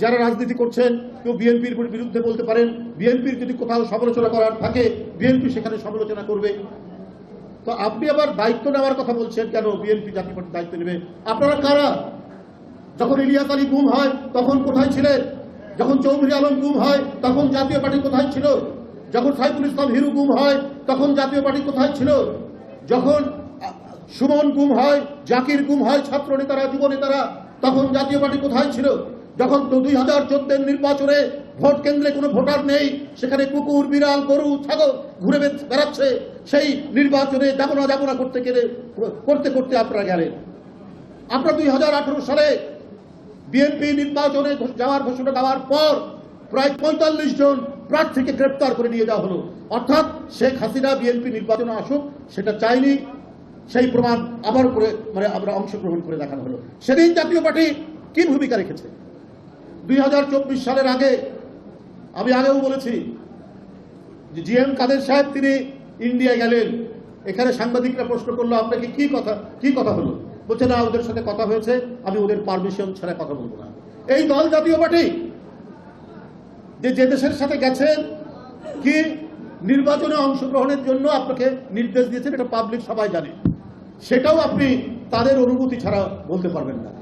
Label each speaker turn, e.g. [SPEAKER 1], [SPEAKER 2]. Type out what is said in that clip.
[SPEAKER 1] যারা রাজনীতি করছেন, কেউ বিএনপির বিরুদ্ধে বলতে পারেন, বিএনপির যদি কোথাও সমালোচনা করার থাকে বিএনপি সেখানে সমালোচনা করবে। তো আপনি আবার দায়িত্ব নেওয়ার কথা বলছেন, কেন বিএনপি জাতীয় পার্টির দায়িত্ব নেবে? আপনারা কারা? যখন ইলিয়াস আলী গুম হয়, তখন কোথায় ছিলেন? যখন চৌধুরী আলম গুম হয়, তখন জাতীয় পার্টি কোথায় ছিল? যখন সাইফুল ইসলাম হিরু গুম হয়, তখন জাতীয় পার্টি কোথায় ছিল? যখন সুমন গুম হয়, জাকির গুম হয় ছাত্র নেতারা যুব নেতারা তখন জাতীয় পার্টি কোথায় ছিল? যখন দুই হাজার চোদ্দের নির্বাচনে ভোট কেন্দ্রে কোনো ভোটার নেই, সেখানে কুকুর, বিড়াল, গরু, ছাগল ঘুরে বেড়াচ্ছে, সেই নির্বাচনে যাব না যাব না করতে গেলে, করতে করতে আপনারা গেলেন। আমরা দুই হাজার আঠারো সালে বিএনপি নির্বাচনে যাওয়ার ঘোষণা দেওয়ার পর প্রায় পঁয়তাল্লিশ জন প্রার্থীকে গ্রেপ্তার করে নিয়ে যাওয়া হলো। অর্থাৎ শেখ হাসিনা বিএনপি নির্বাচনে আসুক, সেটা চাইনি, সেই প্রমাণ আবার করে মানে আমরা অংশগ্রহণ করে দেখানো হলো। সেদিন জাতীয় পার্টি কি ভূমিকা রেখেছে। দুই হাজার চব্বিশ সালের আগে আমি আগেও বলেছি জি এম কাদের সাহেব তিনি ইন্ডিয়া গেলেন। এখানে সাংবাদিকরা প্রশ্ন করল, আপনাকে কি কথা কি কথা হলো? বলছে, না, ওদের সাথে কথা হয়েছে, আমি ওদের পারমিশন ছাড়া কথা বলব না। এই দল জাতীয় পার্টি যে যে দেশের সাথে গেছেন, কি নির্বাচনে অংশগ্রহণের জন্য আপনাকে নির্দেশ দিয়েছেন, এটা পাবলিক সবাই জানে। সেটাও আপনি তাদের অনুমতি ছাড়া বলতে পারবেন না।